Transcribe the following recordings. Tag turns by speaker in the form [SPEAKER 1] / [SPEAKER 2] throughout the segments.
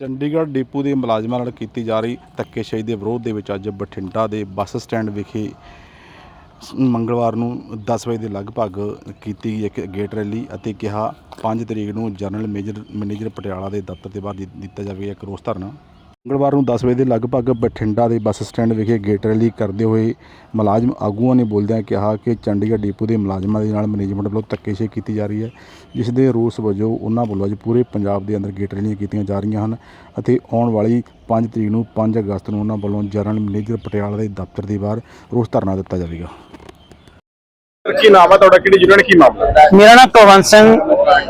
[SPEAKER 1] Chandigarh depot ਦੇ ਮੁਲਾਜ਼ਮਾਂ ਨਾਲ ਕੀਤੀ ਜਾ ਰਹੀ ਧੱਕੇਸ਼ਾਹੀ ਦੇ ਵਿਰੋਧ ਦੇ ਵਿੱਚ ਅੱਜ ਬਠਿੰਡਾ ਦੇ ਬੱਸ ਸਟੈਂਡ ਵਿਖੇ ਮੰਗਲਵਾਰ ਨੂੰ 10 ਵਜੇ ਦੇ ਲਗਭਗ ਕੀਤੀ ਗਈ ਇੱਕ ਗੇਟ ਰੈਲੀ ਅਤੇ ਕਿਹਾ 5 ਤਰੀਕ ਨੂੰ ਜਨਰਲ ਮੇਜਰ, ਮੈਨੇਜਰ ਪਟਿਆਲਾ ਦੇ ਦਫ਼ਤਰ ਦੇ ਬਾਹਰ ਦਿੱਤਾ ਜਾਵੇਗਾ ਇੱਕ ਰੋਸ ਧਰਨਾ। ਮੰਗਲਵਾਰ ਨੂੰ 10 ਵਜੇ ਦੇ ਲਗਭਗ ਬਠਿੰਡਾ ਦੇ ਬੱਸ ਸਟੈਂਡ ਵਿਖੇ ਗੇਟ ਰੈਲੀ ਕਰਦੇ ਹੋਏ ਮੁਲਾਜ਼ਮ ਆਗੂਆਂ ਨੇ ਬੋਲਦਿਆਂ ਕਿਹਾ ਕਿ ਚੰਡੀਗੜ੍ਹ ਡਿਪੂ ਦੇ ਮੁਲਾਜ਼ਮਾਂ ਦੇ ਨਾਲ ਮੈਨੇਜਮੈਂਟ ਵੱਲੋਂ ਧੱਕੇਸ਼ਾਹੀ ਕੀਤੀ ਜਾ ਰਹੀ ਹੈ, ਜਿਸ ਦੇ ਰੋਸ ਵਜੋਂ ਉਹਨਾਂ ਵੱਲੋਂ ਅੱਜ ਪੂਰੇ ਪੰਜਾਬ ਦੇ ਅੰਦਰ ਗੇਟ ਰੈਲੀਆਂ ਕੀਤੀਆਂ ਜਾ ਰਹੀਆਂ ਹਨ ਅਤੇ ਆਉਣ ਵਾਲੀ 5 ਤਰੀਕ ਨੂੰ 5 ਅਗਸਤ ਨੂੰ ਉਹਨਾਂ ਵੱਲੋਂ ਜਨਰਲ ਮੈਨੇਜਰ ਪਟਿਆਲਾ ਦੇ ਦਫ਼ਤਰ ਦੇ ਬਾਹਰ ਰੋਸ ਧਰਨਾ ਦਿੱਤਾ ਜਾਵੇਗਾ।
[SPEAKER 2] ਕੀ ਨਾਮ ਹੈ ਤੁਹਾਡਾ? ਕਿਹੜੀ ਯੂਨੀਅਨ? ਕੀ ਮਾਮਲਾ?
[SPEAKER 3] ਮੇਰਾ ਨਾਮ ਕੁਲਵੰਤ ਸਿੰਘ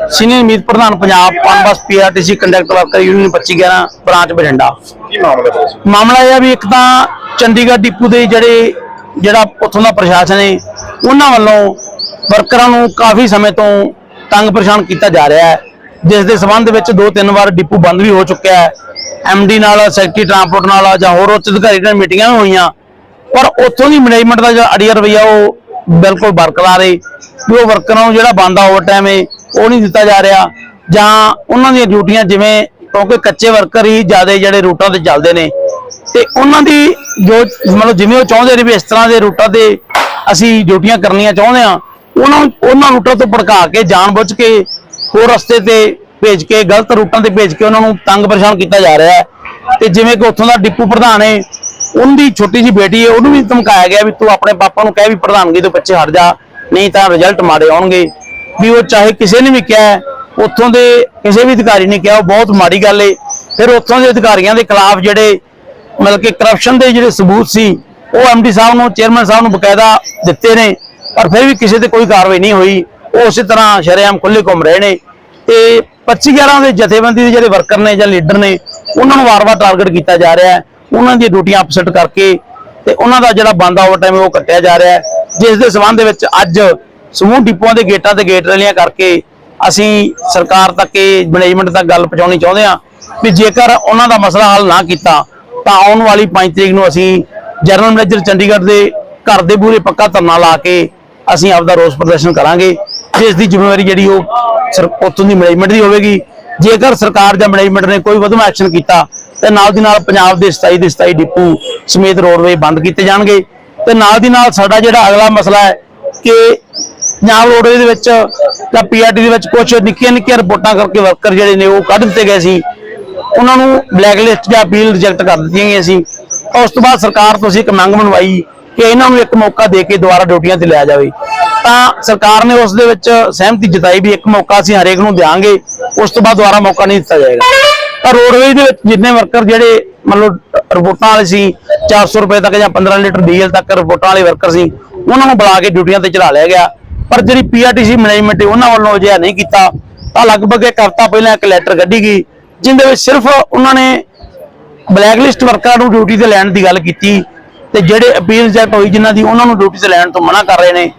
[SPEAKER 3] ਸੀਨੀਅਰ ਮੀਤ ਪ੍ਰਧਾਨ Punjab Punbus PRTC conductor worker union 2511 branch Bathinda.
[SPEAKER 2] ਕੀ ਮਾਮਲਾ ਹੈ
[SPEAKER 3] ਮਾਮਲਾ ਇਹ ਆ ਵੀ ਇੱਕ ਤਾਂ ਚੰਡੀਗੜ੍ਹ ਡਿਪੂ ਦੇ ਜਿਹੜੇ ਜਿਹੜਾ ਉੱਥੋਂ ਦਾ ਪ੍ਰਸ਼ਾਸਨ ਹੈ ਉਹਨਾਂ ਵੱਲੋਂ ਵਰਕਰਾਂ ਨੂੰ ਕਾਫੀ ਸਮੇਂ ਤੋਂ ਤੰਗ ਪਰੇਸ਼ਾਨ ਕੀਤਾ ਜਾ ਰਿਹਾ ਹੈ। ਜਿਸ ਦੇ ਸਬੰਧ ਵਿੱਚ ਦੋ ਤਿੰਨ ਵਾਰ ਡਿਪੂ ਬੰਦ ਵੀ ਹੋ ਚੁੱਕਿਆ ਹੈ। ਐਮਡੀ ਨਾਲ ਸੈਕਟਰੀ ਟਰਾਂਸਪੋਰਟ ਨਾਲ ਜਾਂ ਹੋਰ ਉੱਚ ਅਧਿਕਾਰੀ ਨਾਲ ਮੀਟਿੰਗਾਂ ਹੋਈਆਂ। ਪਰ ਉੱਥੋਂ ਦੀ ਮੈਨੇਜਮੈਂਟ ਦਾ ਜਿਹੜਾ ਅੜੀਆ ਰਵਈਆ ਉਹ ਬਿਲਕੁਲ ਬਰਕਰਾਰ ਏ ਵੀ ਉਹ ਵਰਕਰਾਂ ਨੂੰ ਜਿਹੜਾ ਬੰਦ ਓਵਰ ਏ ਉਹ ਨਹੀਂ ਦਿੱਤਾ ਜਾ ਰਿਹਾ। ਜਾਂ ਉਹਨਾਂ ਦੀਆਂ ਡਿਊਟੀਆਂ ਜਿਵੇਂ ਕਿਉਂਕਿ ਕੱਚੇ ਵਰਕਰ ਹੀ ਜ਼ਿਆਦਾ ਜਿਹੜੇ ਰੂਟਾਂ ਤੇ ਚੱਲਦੇ ਨੇ। ਤੇ ਉਹਨਾਂ ਦੀ ਜੋ ਮਤਲਬ ਜਿਵੇਂ ਉਹ ਚਾਹੁੰਦੇ ਨੇ ਵੀ ਇਸ ਤਰ੍ਹਾਂ ਦੇ ਰੂਟਾਂ ਤੇ ਅਸੀਂ ਡਿਊਟੀਆਂ ਕਰਨੀਆਂ ਚਾਹੁੰਦੇ ਆ ਉਹਨਾਂ ਉਹਨਾਂ ਰੂਟਾਂ ਤੋਂ ਭੜਕਾ ਕੇ, ਜਾਣਬੁੱਝ ਕੇ ਹੋਰ ਰਸਤੇ ਤੇ ਭੇਜ ਕੇ, ਗਲਤ ਰੂਟਾਂ ਤੇ ਭੇਜ ਕੇ ਉਹਨਾਂ ਨੂੰ ਤੰਗ ਪਰੇਸ਼ਾਨ ਕੀਤਾ ਜਾ ਰਿਹਾ ਹੈ। ਤੇ ਜਿਵੇਂ ਕਿ ਉੱਥੋਂ ਦਾ ਡਿਪੂ ਪ੍ਰਧਾਨ ਹੈ ਉਹਦੀ ਛੋਟੀ ਜੀ ਬੇਟੀ ਹੈ, ਉਹਨੂੰ ਵੀ ਧਮਕਾਇਆ ਗਿਆ ਵੀ ਤੂੰ ਆਪਣੇ ਪਾਪਾ ਨੂੰ ਕਹਿ ਵੀ ਪ੍ਰਧਾਨਗੀ ਤੋਂ ਪਿੱਛੇ ਹਟ ਜਾ, ਨਹੀਂ ਤਾਂ ਰਿਜ਼ਲਟ ਮਾੜੇ ਆਉਣਗੇ। ਵੀ ਉਹ ਚਾਹੇ ਕਿਸੇ ਨੇ ਵੀ ਕਿਹਾ ਉੱਥੋਂ ਦੇ ਕਿਸੇ ਵੀ ਅਧਿਕਾਰੀ ਨੇ ਕਿਹਾ, ਉਹ ਬਹੁਤ ਮਾੜੀ ਗੱਲ ਏ। ਫਿਰ ਉੱਥੋਂ ਦੇ ਅਧਿਕਾਰੀਆਂ ਦੇ ਖਿਲਾਫ ਜਿਹੜੇ ਮਤਲਬ ਕਿ ਕਰਪਸ਼ਨ ਦੇ ਜਿਹੜੇ ਸਬੂਤ ਸੀ, ਉਹ ਐਮਡੀ ਸਾਹਿਬ ਨੂੰ ਚੇਅਰਮੈਨ ਸਾਹਿਬ ਨੂੰ ਬਕਾਇਦਾ ਦਿੱਤੇ ਨੇ, ਪਰ ਫਿਰ ਵੀ ਕਿਸੇ ਤੇ ਕੋਈ ਕਾਰਵਾਈ ਨਹੀਂ ਹੋਈ। ਉਹ ਉਸੇ ਤਰ੍ਹਾਂ ਸ਼ਰੇਆਮ ਖੁੱਲੇ ਘੁੰਮ ਰਹੇ ਨੇ। ਤੇ 25 11 ਦੇ ਜਥੇਬੰਦੀ ਦੇ ਜਿਹੜੇ ਵਰਕਰ ਨੇ ਜਾਂ ਲੀਡਰ ਨੇ, ਉਹਨਾਂ ਨੂੰ ਵਾਰ-ਵਾਰ ਟਾਰਗੇਟ ਕੀਤਾ ਜਾ ਰਿਹਾ ਹੈ। ਉਹਨਾਂ ਦੀਆਂ ਡਿਊਟੀਆਂ ਅਪਸੈਟ ਕਰਕੇ ਤੇ ਉਹਨਾਂ ਦਾ ਜਿਹੜਾ ਬੰਦਾ ਓਵਰਟਾਈਮ ਉਹ ਕੱਟਿਆ ਜਾ ਰਿਹਾ ਹੈ। ਜਿਸ ਦੇ ਸਬੰਧ ਵਿੱਚ ਅੱਜ ਸਮੂਹ ਡਿਪੂਆਂ ਦੇ ਗੇਟਾਂ ਤੇ ਗੇਟ ਰੈਲੀਆਂ ਕਰਕੇ ਅਸੀਂ ਸਰਕਾਰ ਤੱਕ ਇਹ ਮੈਨੇਜਮੈਂਟ ਤੱਕ ਗੱਲ ਪਹੁੰਚਾਉਣੀ ਚਾਹੁੰਦੇ ਹਾਂ ਵੀ ਜੇਕਰ ਉਹਨਾਂ ਦਾ ਮਸਲਾ ਹੱਲ ਨਾ ਕੀਤਾ, ਤਾਂ ਆਉਣ ਵਾਲੀ 5 ਤਰੀਕ ਨੂੰ ਅਸੀਂ ਜਨਰਲ ਮੈਨੇਜਰ ਚੰਡੀਗੜ੍ਹ ਦੇ ਘਰ ਦੇ ਪੂਰੇ ਪੱਕਾ ਧਰਨਾ ਲਾ ਕੇ ਅਸੀਂ ਆਪਦਾ ਰੋਸ ਪ੍ਰਦਰਸ਼ਨ ਕਰਾਂਗੇ। ਜਿਸ ਦੀ ਜ਼ਿੰਮੇਵਾਰੀ ਜਿਹੜੀ ਉਹ ਸਰ- ਉੱਥੋਂ ਦੀ ਮੈਨੇਜਮੈਂਟ ਦੀ ਹੋਵੇਗੀ। ਜੇਕਰ ਸਰਕਾਰ ਜਾਂ ਮੈਨੇਜਮੈਂਟ ਨੇ ਕੋਈ ਵਧੂ ਐਕਸ਼ਨ ਕੀਤਾ ਤੇ ਨਾਲ ਦੀ ਨਾਲ ਪੰਜਾਬ ਦੇ 27 ਦੇ 27 ਡਿਪੂ ਸਮੇਤ ਰੋਡਵੇ ਬੰਦ ਕੀਤੇ ਜਾਣਗੇ। ਤੇ ਨਾਲ ਦੀ ਨਾਲ ਸਾਡਾ ਜਿਹੜਾ ਅਗਲਾ ਮਸਲਾ ਹੈ ਕਿ ਪੰਜਾਬ ਰੋਡਵੇ ਦੇ ਵਿੱਚ ਜਾਂ ਪੀਆਰਟੀ ਦੇ ਵਿੱਚ ਕੁਝ ਨਿੱਕੀਆਂ ਨਿੱਕੀਆਂ ਰਿਪੋਰਟਾਂ ਕਰਕੇ ਵਰਕਰ ਜਿਹੜੇ ਨੇ ਉਹ ਕੱਢ ਦਿੱਤੇ ਗਏ ਸੀ। ਉਹਨਾਂ ਨੂੰ ਬਲੈਕ ਲਿਸਟ ਜਾਂ ਅਪੀਲ ਰਿਜੈਕਟ ਕਰ ਦਿੱਤੀਆਂ ਗਈਆਂ ਸੀ। ਤਾਂ ਉਸ ਤੋਂ ਬਾਅਦ ਸਰਕਾਰ ਤੋਂ ਅਸੀਂ ਇੱਕ ਮੰਗ ਮਨਵਾਈ ਕਿ ਇਹਨਾਂ ਨੂੰ ਇੱਕ ਮੌਕਾ ਦੇ ਕੇ ਦੁਬਾਰਾ ਡਿਊਟੀਆਂ ਤੇ ਲਿਆ ਜਾਵੇ। ਤਾਂ ਸਰਕਾਰ ਨੇ ਉਸ ਦੇ ਵਿੱਚ ਸਹਿਮਤੀ ਜਤਾਈ ਵੀ ਇੱਕ ਮੌਕਾ ਅਸੀਂ ਹਰੇਕ ਨੂੰ ਦਿਆਂਗੇ, ਉਸ ਤੋਂ ਬਾਅਦ ਦੁਬਾਰਾ ਮੌਕਾ ਨਹੀਂ ਦਿੱਤਾ ਜਾਏਗਾ। ਰੋਡਵੇਜ ਦੇ ਵਿੱਚ ਜਿੰਨੇ ਵਰਕਰ ਜਿਹੜੇ ਮਤਲਬ ਰਿਪੋਰਟਾਂ ਵਾਲੇ ਸੀ 400 ਰੁਪਏ ਤੱਕ ਜਾਂ 15 ਲੀਟਰ ਡੀਜ਼ਲ ਤੱਕ ਰਿਪੋਰਟਾਂ ਵਾਲੇ ਵਰਕਰ ਸੀ, ਉਹਨਾਂ ਨੂੰ ਬੁਲਾ ਕੇ ਡਿਊਟੀਆਂ ਤੇ ਚੜਾ ਲਿਆ ਗਿਆ। ਪਰ ਜਿਹੜੀ ਪੀਆਰਟੀਸੀ ਮੈਨੇਜਮੈਂਟ ਉਹਨਾਂ ਵੱਲੋਂ ਅਜਿਹਾ ਨਹੀਂ ਕੀਤਾ। ਤਾਂ ਲਗਭਗ ਇੱਕ ਹਫ਼ਤਾ ਪਹਿਲਾਂ ਇੱਕ ਲੈਟਰ ਕੱਢੀ ਗਈ, ਜਿੰਦੇ ਵਿੱਚ ਸਿਰਫ ਉਹਨਾਂ ਨੇ ਬਲੈਕ ਲਿਸਟ ਵਰਕਰਾਂ ਨੂੰ ਡਿਊਟੀ ਤੇ ਲੈਣ ਦੀ ਗੱਲ ਕੀਤੀ। ਤੇ ਜਿਹੜੇ ਅਪੀਲ ਰਿਜੈਕਟ ਹੋਈ ਜਿਨ੍ਹਾਂ ਦੀ, ਉਹਨਾਂ ਨੂੰ ਡਿਊਟੀ ਤੇ ਲੈਣ ਤੋਂ ਮਨਾ ਕਰ ਰਹੇ ਨੇ।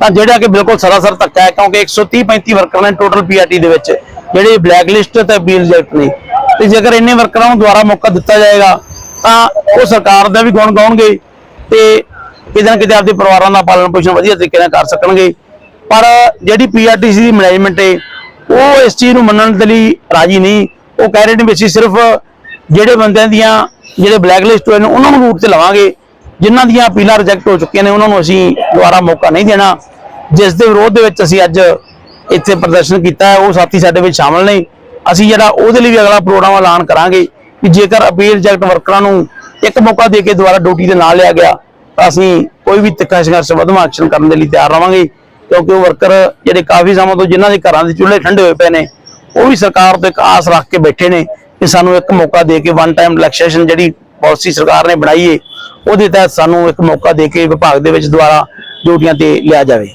[SPEAKER 3] ਤਾਂ ਜਿਹੜਾ ਕਿ ਬਿਲਕੁਲ ਸਰਾਸਰ ਧੱਕਾ ਹੈ, ਕਿਉਂਕਿ 130 35 ਵਰਕਰ ਨੇ ਟੋਟਲ ਪੀਆਰਟੀ ਦੇ ਵਿੱਚ। ਜਿਹੜੇ ਬਲੈਕ ਲਿਸਟ ਤੇ ਅਪੀਲ ਰਿਜੈਕਟ ਨੇ ਤੇ ਜੇਕਰ ਇੰਨੇ ਵਰਕਰਾਂ ਨੂੰ ਦੁਬਾਰਾ ਮੌਕਾ ਦਿੱਤਾ ਜਾਏਗਾ, ਤਾਂ ਉਹ ਸਰਕਾਰ ਦਾ ਵੀ ਗੁਣ ਗਾਉਣਗੇ ਤੇ ਕਿਤੇ ਨਾ ਕਿਤੇ ਆਪਦੇ ਪਰਿਵਾਰਾਂ ਦਾ ਪਾਲਣ ਪੋਸ਼ਣ ਵਧੀਆ ਤਰੀਕੇ ਨਾਲ ਕਰ ਸਕਣਗੇ। ਪਰ ਜਿਹੜੀ ਪੀਆਰਟੀਸੀ ਦੀ ਮੈਨੇਜਮੈਂਟ ਹੈ ਉਹ ਇਸ ਚੀਜ਼ ਨੂੰ ਮੰਨਣ ਦੇ ਲਈ ਰਾਜੀ ਨਹੀਂ। ਉਹ ਕਹਿ ਰਹੇ ਨੇ ਵੀ ਅਸੀਂ ਸਿਰਫ ਜਿਹੜੇ ਬੰਦਿਆਂ ਦੀਆਂ ਜਿਹੜੇ ਬਲੈਕ ਲਿਸਟ ਹੋਏ ਨੇ, ਉਹਨਾਂ ਨੂੰ ਰੂਟ ਤੇ ਲਵਾਂਗੇ। ਜਿਨ੍ਹਾਂ ਦੀਆਂ ਅਪੀਲਾਂ ਰਿਜੈਕਟ ਹੋ ਚੁੱਕੀਆਂ ਨੇ, ਉਹਨਾਂ ਨੂੰ ਅਸੀਂ ਦੁਬਾਰਾ ਮੌਕਾ ਨਹੀਂ ਦੇਣਾ। ਜਿਸ ਦੇ ਵਿਰੋਧ ਦੇ ਵਿੱਚ ਅਸੀਂ ਅੱਜ ਇੱਥੇ ਪ੍ਰਦਰਸ਼ਨ ਕੀਤਾ ਹੈ, ਉਹ ਸਾਥੀ ਸਾਡੇ ਵਿੱਚ ਸ਼ਾਮਲ ਨੇ ਅਸੀਂ ਜਿਹੜਾ ਉਹਦੇ ਲਈ ਵੀ ਅਗਲਾ ਪ੍ਰੋਗਰਾਮ ਐਲਾਨ ਕਰਾਂਗੇ ਕਿ ਜੇਕਰ ਅਪੀਲ ਜੈਕਟ ਵਰਕਰਾਂ ਨੂੰ ਇੱਕ ਮੌਕਾ ਦੇ ਕੇ ਦੁਬਾਰਾ ਡਿਊਟੀ ਤੇ ਨਾ ਲਿਆ ਗਿਆ, ਤਾਂ ਅਸੀਂ ਕੋਈ ਵੀ ਤਿੱਖਾ ਸੰਘਰਸ਼ ਵਧਵਾ ਐਕਸ਼ਨ ਕਰਨ ਦੇ ਲਈ ਤਿਆਰ ਰਵਾਂਗੇ, ਕਿਉਂਕਿ ਉਹ ਵਰਕਰ ਜਿਹੜੇ ਕਾਫੀ ਸਮਾਂ ਤੋਂ ਜਿਨ੍ਹਾਂ ਦੇ ਘਰਾਂ ਦੇ ਚੁੱਲ੍ਹੇ ਠੰਡੇ ਹੋਏ ਪਏ ਨੇ, ਉਹ ਵੀ ਸਰਕਾਰ ਤੋਂ ਇੱਕ ਆਸ ਰੱਖ ਕੇ ਬੈਠੇ ਨੇ ਕਿ ਸਾਨੂੰ ਇੱਕ ਮੌਕਾ ਦੇ ਕੇ ਵਨ ਟਾਈਮ ਰਿਲੈਕਸੇਸ਼ਨ ਜਿਹੜੀ ਪਾਲਿਸੀ ਸਰਕਾਰ ਨੇ ਬਣਾਈ ਏ, ਉਹਦੇ ਤਹਿਤ ਸਾਨੂੰ ਇੱਕ ਮੌਕਾ ਦੇ ਕੇ ਵਿਭਾਗ ਦੇ ਵਿੱਚ ਦੁਬਾਰਾ ਡਿਊਟੀਆਂ ਤੇ ਲਿਆ ਜਾਵੇ।